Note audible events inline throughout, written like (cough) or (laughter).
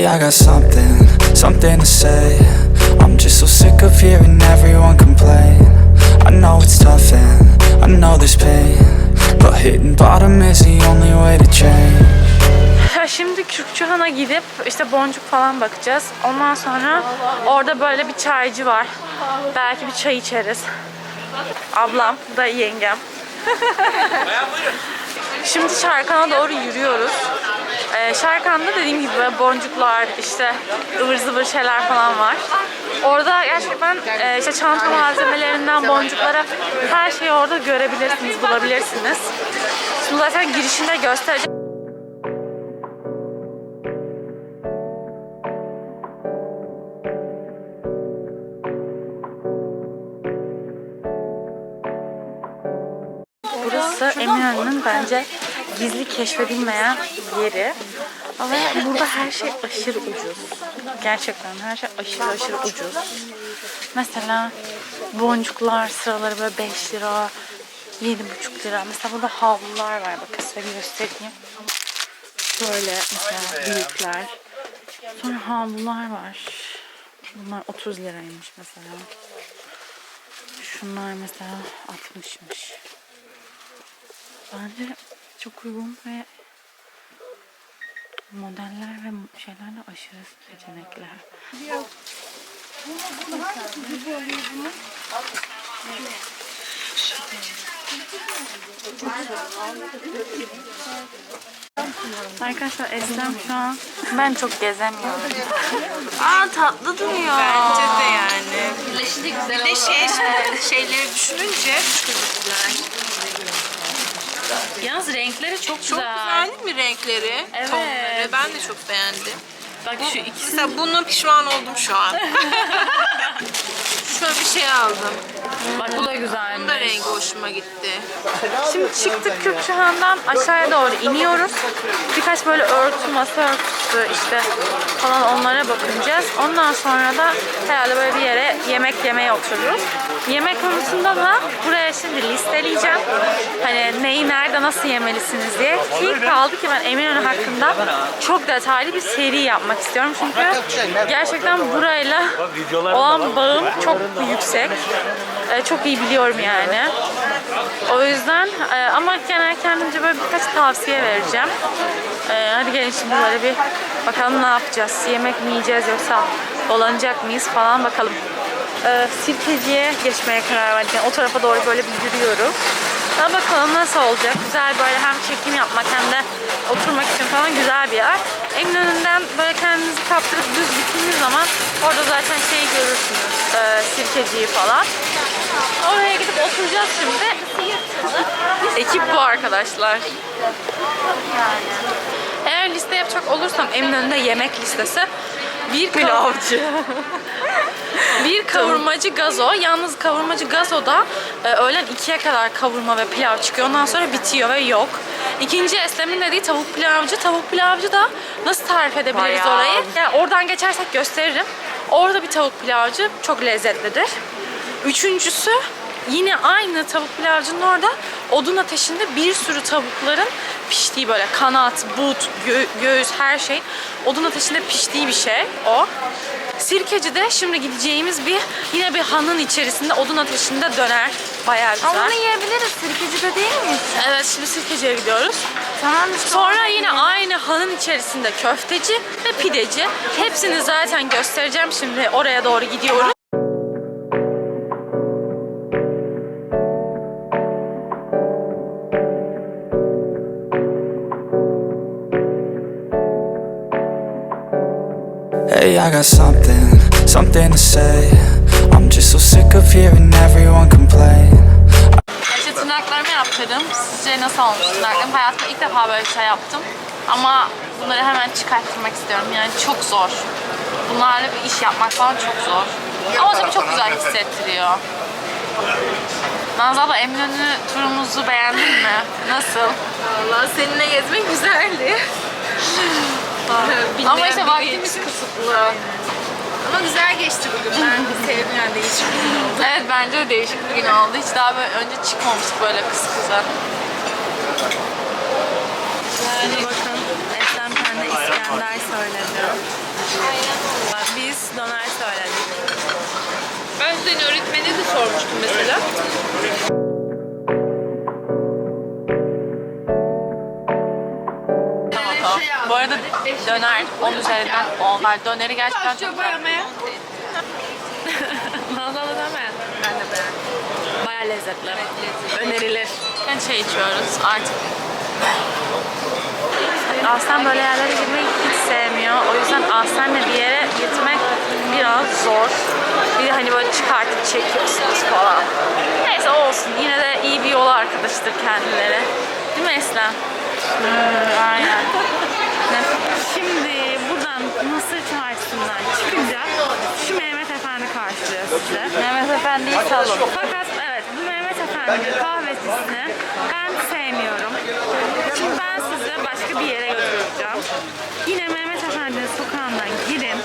Hey, I got something, something to say. I'm just so sick of hearing everyone complain. I know it's tough and I know there's pain. But hitting bottom is the only way to change. Şimdi Kürkçühan'a gidip işte boncuk falan bakacağız. Ondan sonra orada böyle bir çaycı var. Belki bir çay içeriz. Ablam, da yengem. (laughs) Şimdi Şarkan'a doğru yürüyoruz. Ee, Şarkan'da dediğim gibi böyle boncuklar, işte ıvır zıvır şeyler falan var. Orada gerçekten e, işte çanta malzemelerinden boncuklara her şeyi orada görebilirsiniz, bulabilirsiniz. Şimdi zaten girişinde göstereceğim. Burası Eminönü'nün bence gizli keşfedilmeyen yeri. Ve burada her şey aşırı ucuz. Gerçekten her şey aşırı aşırı ucuz. Mesela boncuklar sıraları böyle 5 lira, 7,5 lira. Mesela burada havlular var. Bakın size göstereyim. Böyle mesela büyükler. Sonra havlular var. Bunlar 30 liraymış mesela. Şunlar mesela 60'mış. Bence çok uygun ve modeller ve şeylerle aşırı seçenekler. Arkadaşlar Eslem şu an ben çok gezemiyorum. Aa tatlı duruyor. Bence de yani. Bir de şey, şeyleri düşününce Yalnız renkleri çok çok güzel. güzel değil mi renkleri? Evet. Tonları. Ben de çok beğendim. Bak şu ikisi Mesela bunu pişman oldum şu an. (laughs) Şöyle bir şey aldım. bak bu da güzelmiş. Bunun da rengi hoşuma gitti. Şimdi çıktık Kürkçühan'dan aşağıya doğru iniyoruz. Birkaç böyle örtü, masa örtüsü işte falan onlara bakınacağız. Ondan sonra da herhalde böyle bir yere yemek yemeye otururuz. Yemek konusunda da buraya şimdi listeleyeceğim. Hani neyi nerede nasıl yemelisiniz diye. Ki kaldı ki ben Eminönü hakkında çok detaylı bir seri yapmak istiyorum. Çünkü gerçekten burayla olan bağım çok yüksek. Ee, Çok iyi biliyorum yani. O yüzden e, ama genel kendimce böyle birkaç tavsiye vereceğim. E, hadi gelin şimdi böyle bir bakalım ne yapacağız. Yemek mi yiyeceğiz yoksa dolanacak mıyız falan bakalım. E, sirkeciye geçmeye karar verdim. O tarafa doğru böyle bir yürüyorum. Ha, bakalım nasıl olacak. Güzel böyle hem çekim yapmak hem de oturmak için falan güzel bir yer. Eminönü'nden böyle kendinizi kaptırıp düz gittiğiniz zaman orada zaten şeyi görürsünüz. E, sirkeciyi falan. Oraya gidip oturacağız şimdi. Ekip bu arkadaşlar. Eğer liste yapacak olursam Eminönü'nde yemek listesi bir pilavcı. (laughs) bir kavurmacı gazo. Yalnız kavurmacı gazoda e, öğlen 2'ye kadar kavurma ve pilav çıkıyor. Ondan sonra bitiyor ve yok. İkinci Eslem'in dediği tavuk pilavcı. Tavuk pilavcı da nasıl tarif edebiliriz Bayağı. orayı? Yani oradan geçersek gösteririm. Orada bir tavuk pilavcı çok lezzetlidir. Üçüncüsü yine aynı tavuk pilavcının orada odun ateşinde bir sürü tavukların piştiği böyle kanat, but, gö- göğüs her şey odun ateşinde piştiği bir şey o. Sirkeci'de şimdi gideceğimiz bir yine bir hanın içerisinde odun ateşinde döner. Bayağı güzel. Ama onu yiyebiliriz. Sirkeci'de değil miyiz? Evet şimdi Sirkeci'ye gidiyoruz. Tamam işte. Sonra yine aynı hanın içerisinde köfteci ve pideci. Hepsini zaten göstereceğim şimdi oraya doğru gidiyoruz. Hey, I got something, something to say. I'm just so sick of hearing everyone complain. İşte tırnaklarımı yaptırdım. Sizce nasıl olmuş tırnaklarım? Hayatımda ilk defa böyle bir şey yaptım. Ama bunları hemen çıkarttırmak istiyorum. Yani çok zor. Bunlarla bir iş yapmak falan çok zor. Ama tabii çok güzel hissettiriyor. Nazlı abla Eminönü turumuzu beğendin mi? Nasıl? Vallahi seninle gezmek güzeldi. Ama işte vaktimiz kısıtlı. Ama güzel geçti bugün. Ben (laughs) sevdim yani değişik bir gün oldu. Evet bence de değişik bir gün oldu. Hiç daha böyle önce çıkmamıştık böyle kız kıza. Şimdi bakın Eslem kendi İskender söyledi. Biz döner söyledik. Ben senin öğretmenine de sormuştum mesela. Döner 10 üzerinden 10. Ben döneri gerçekten çok. Nazlı da beğendim. Ben de beğendim. Baya lezzetli. Önerilir. Ben şey içiyoruz artık. Aslen böyle yerlere girmeyi hiç sevmiyor. O yüzden Aslen'le bir yere gitmek biraz zor. Bir de hani böyle çıkartıp çekiyorsunuz falan. Neyse olsun. Yine de iyi bir yol arkadaşıdır kendileri. Değil mi Eslem? Hmm, aynen. Efendi'yi salın. Fakat evet bu Mehmet Efendi'nin kahvesini ben sevmiyorum. Şimdi ben sizi başka bir yere götüreceğim. Yine Mehmet Efendi'nin sokağından girin.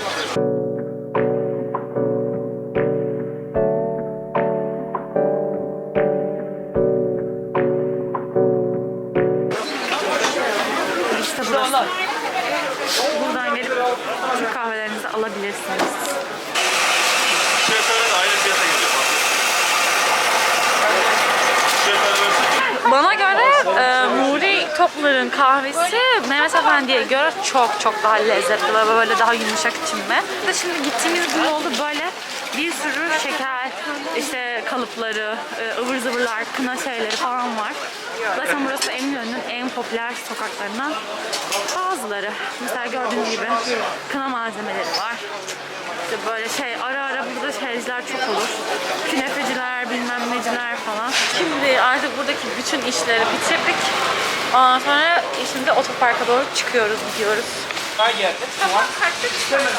Bana göre e, Nuri Toplar'ın kahvesi Mehmet Efendi'ye göre çok çok daha lezzetli ve böyle daha yumuşak içimde. Ve Şimdi gittiğimiz bu yolda böyle bir sürü şeker, işte kalıpları, e, ıvır zıvırlar, kına şeyleri falan var. Zaten burası Eminönü'nün en popüler sokaklarından bazıları. Mesela gördüğünüz gibi kına malzemeleri var. İşte böyle şey ara ara burada şeyciler çok olur. Künefeciler, bilmem neciler falan. Şimdi artık buradaki bütün işleri bitirdik. Ondan sonra şimdi otoparka doğru çıkıyoruz, gidiyoruz. Sabah kaçta çıkıyorsun?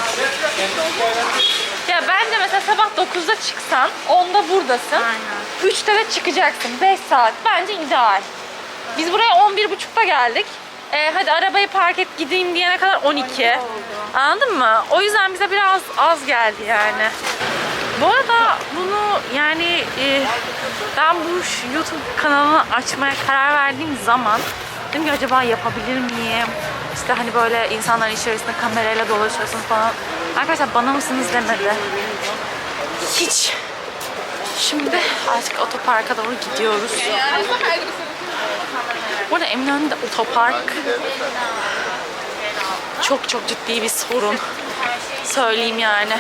Ya bence mesela sabah 9'da çıksan, 10'da buradasın. Aynen. 3'te de çıkacaksın. 5 saat. Bence ideal. Biz buraya 11.30'da geldik. Ee, hadi arabayı park et gideyim diyene kadar 12. Anladın mı? O yüzden bize biraz az geldi yani. Bu arada bunu yani e, ben bu YouTube kanalını açmaya karar verdiğim zaman dedim ki acaba yapabilir miyim? İşte hani böyle insanların içerisinde kamerayla dolaşıyorsun falan. Arkadaşlar bana mısınız demedi. Hiç. Şimdi artık otoparka doğru gidiyoruz. Burada Eminönü'nde otopark çok çok ciddi bir sorun. Söyleyeyim yani.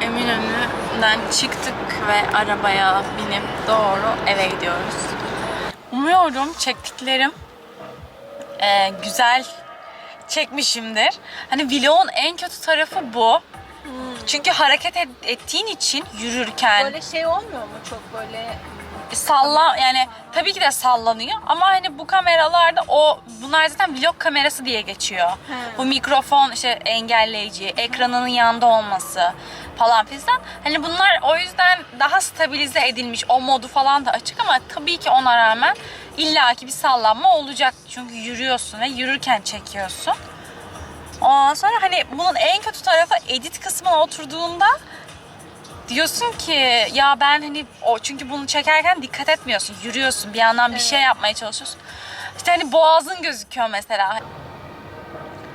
Eminönü'nden çıktık ve arabaya binip doğru eve gidiyoruz. Umuyorum çektiklerim eee, güzel çekmişimdir. Hani vlogun en kötü tarafı bu. Çünkü hareket et- ettiğin için yürürken Böyle şey olmuyor mu çok böyle salla yani tabii ki de sallanıyor ama hani bu kameralarda o bunlar zaten vlog kamerası diye geçiyor. Bu mikrofon işte engelleyici, ekranının yanında olması falan filan. Hani bunlar o yüzden daha stabilize edilmiş. O modu falan da açık ama tabii ki ona rağmen illaki bir sallanma olacak. Çünkü yürüyorsun ve yürürken çekiyorsun. Ondan sonra hani bunun en kötü tarafı edit kısmına oturduğunda diyorsun ki ya ben hani o çünkü bunu çekerken dikkat etmiyorsun. Yürüyorsun bir yandan bir şey yapmaya çalışıyorsun. İşte hani boğazın gözüküyor mesela.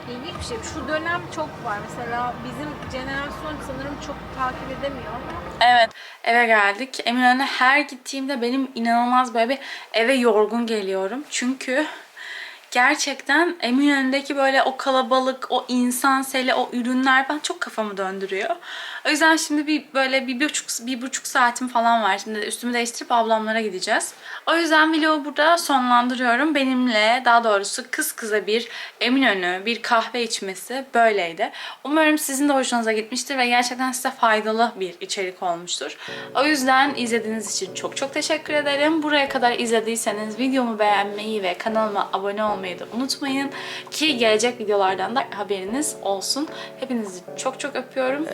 İlginç bir şey. Şu dönem çok var. Mesela bizim jenerasyon sanırım çok takip edemiyor ama Evet eve geldik. Eminönü'ne her gittiğimde benim inanılmaz böyle bir eve yorgun geliyorum. Çünkü gerçekten Eminönü'ndeki böyle o kalabalık, o insan seli, o ürünler falan çok kafamı döndürüyor. O yüzden şimdi bir böyle bir buçuk, bir buçuk saatim falan var. Şimdi üstümü değiştirip ablamlara gideceğiz. O yüzden vlogu burada sonlandırıyorum. Benimle daha doğrusu kız kıza bir Eminönü, bir kahve içmesi böyleydi. Umarım sizin de hoşunuza gitmiştir ve gerçekten size faydalı bir içerik olmuştur. O yüzden izlediğiniz için çok çok teşekkür ederim. Buraya kadar izlediyseniz videomu beğenmeyi ve kanalıma abone olmayı da unutmayın. Ki gelecek videolardan da haberiniz olsun. Hepinizi çok çok öpüyorum.